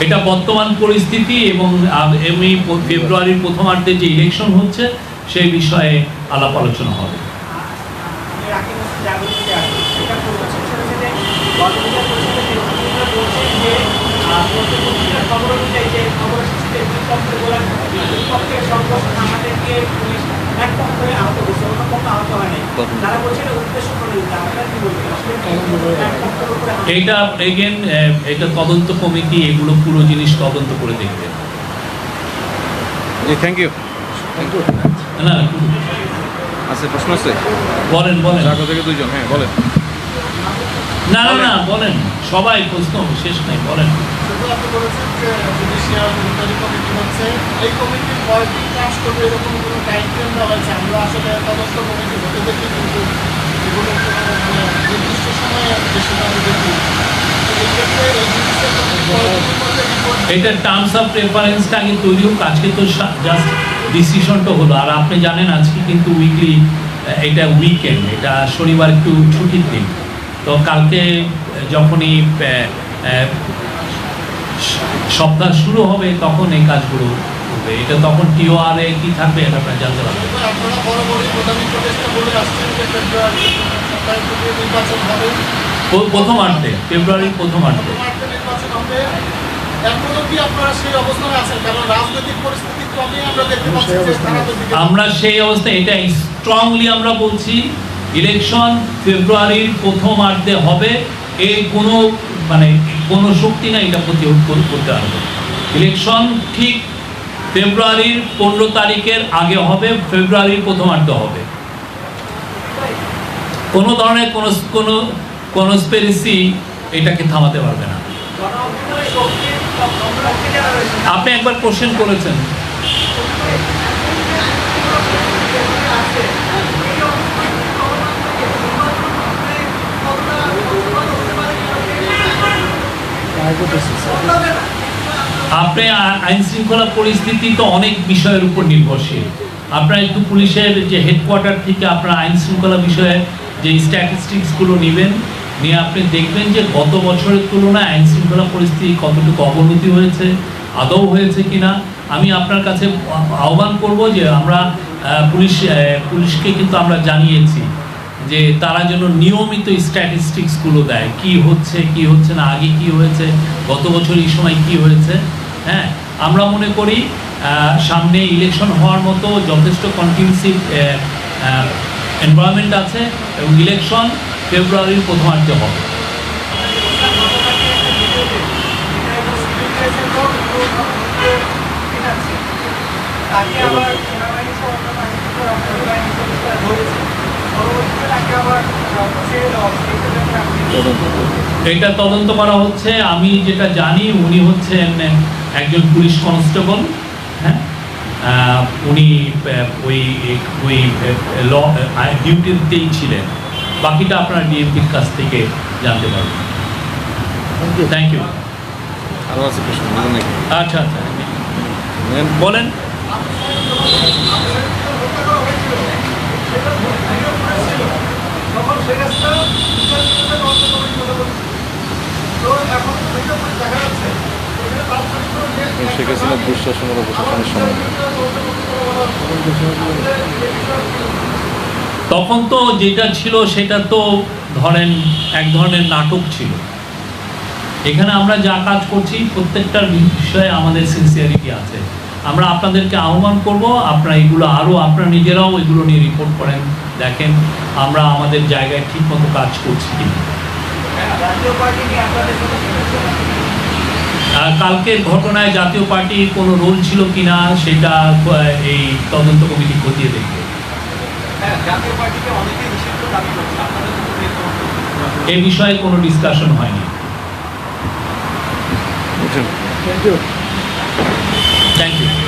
এটা বর্তমান পরিস্থিতি এবং এমনি ফেব্রুয়ারির প্রথমার্ধে যে ইলেকশন হচ্ছে সেই বিষয়ে আলাপ আলোচনা হবে। তারা বলছে এটা উদ্দেশ্য প্রণোদিত আপনারা কি বলবেন আসলে কি এক পক্ষের উপরে হামলা- এটা এগেন এটা তদন্ত কমিটি এগুলো পুরো জিনিস তদন্ত করে দেখবে। থ্যাংক ইউ না আছে প্রশ্ন আছে? বলেন বলেন। জাগো থেকে দুইজন হ্যাঁ বলেন। না না না বলেন। সবাই প্রশ্ন শেষ নাই বলেন। এই আসলে তদন্ত কমিটি হতে দেখি কিন্তু এগুলো মানে নির্দিষ্ট সময়ে বেশি আমি দেখি তো এই ক্ষেত্রে এই জুডিশিয়াল কমিটি কয়েকদিনের মধ্যে রিপোর্ট এটা টার্মস অফ রেফারেন্সটা আগে তৈরি হোক, আজকে তো জাস্ট ডিসিশনটা হলো। আর আপনি জানেন আজকে কিন্তু উইকলি এটা উইকেন্ড এটা শনিবার একটু ছুটির দিন। তো কালকে যখনই সপ্তাহ শুরু হবে, তখন এই কাজগুলো হবে এটা তখন টিওআর এ কি থাকবে এটা আপনারা জানতে পারবেন আপনারা বরাবরই প্রধান উপদেষ্টা বলে আসছেন যে ফেব্রুয়ারি থেকে নির্বাচন হবে। প- প্রথমার্ধে ফেব্রুয়ারির প্রথমার্ধে মার্চে নির্বাচন হবে। এখনও কি আপনারা সেই অবস্থানে আছেন? কারণ রাজনৈতিক পরিস্থিতি ক্রমেই আমরা সেই অবস্থায় এটা স্ট্রংলি আমরা বলছি ইলেকশন ফেব্রুয়ারির প্রথমার্ধে হবে। এই কোনো মানে কোনো শক্তি না এটা প্রতিরোধ কর- করতে পারবে। ইলেকশন ঠিক ফেব্রুয়ারির পনেরো তারিখের আগে হবে, ফেব্রুয়ারির প্রথমার্ধে হবে। কোনো ধরনের কোনো কোনো কনস্পেরেসি এটাকে থামাতে পারবে না। আপনি একবার কোশ্চেন করেছেন। আপনি আইন শৃঙ্খলা পরিস্থিতি তো অনেক বিষয়ের উপর নির্ভরশীল। আপনারা একটু পুলিশের যে হেডকোয়ার্টার থেকে আপনারা আইন শৃঙ্খলা বিষয়ে যে স্ট্যাটিস্টিক্সগুলো নেবেন, নিয়ে আপনি দেখবেন যে গত বছরের তুলনায় আইন শৃঙ্খলা পরিস্থিতি কতটুকু অবনতি হয়েছে, আদৌ হয়েছে কিনা। আমি আপনার কাছে আহ্বান করব যে আমরা পুলিশ পুলিশকে কিন্তু আমরা জানিয়েছি। যে তারা যেন নিয়মিত স্ট্যাটিস্টিক্সগুলো দেয়, কি হচ্ছে কি হচ্ছে না, আগে কি হয়েছে, গত বছর এই সময় কি হয়েছে হ্যাঁ? আমরা মনে করি সামনে ইলেকশন হওয়ার মতো যথেষ্ট কন্টিনিউসিভ এনভায়রনমেন্ট আছে এবং ইলেকশন ফেব্রুয়ারির প্রথমার্ধে হবে। তাকে আবার সেনাবাহিনী এটা তদন্ত করা হচ্ছে। আমি যেটা জানি উনি হচ্ছেন একজন পুলিশ কনস্টেবল হ্যাঁ? উনি ওই ওই ল ডিউটিতেই ছিলেন। বাকিটা আপনারা ডিএমপির কাছ থেকে জানতে পারবেন। থ্যাংক ইউ আচ্ছা আচ্ছা। বলেন তখন শেখ হাসিনা বিচার বিভাগের তদন্ত কমিটির কথা বলছে। তো এখন তো ভিডিও ফুটেজ দেখা যাচ্ছে এখানে তাৎক্ষণিক কোনো যে- এবং শেখ হাসিনার দুঃশাসনের ও প্রশাসনের সময় তখন তো যেটা ছিল সেটা তো ধরেন এক ধরনের নাটক ছিল। এখানে আমরা যা কাজ করছি প্রত্যেকটার বিষয়ে আমাদের সিনসিয়ারিটি আছে। আমরা আপনাদেরকে আহ্বান করব আপনারা এগুলো আরও আপনারা নিজেরাও এগুলো নিয়ে রিপোর্ট করেন দেখেন আমরা আমাদের জায়গায় ঠিকমতো কাজ করছি কিনা। কালকের ঘটনায় জাতীয় পার্টির কোনো রোল ছিল কি না সেটা এই তদন্ত কমিটি খতিয়ে দেখবে। হ্যাঁ এ বিষয়ে কোনো ডিসকাশন হয়নি। Thank you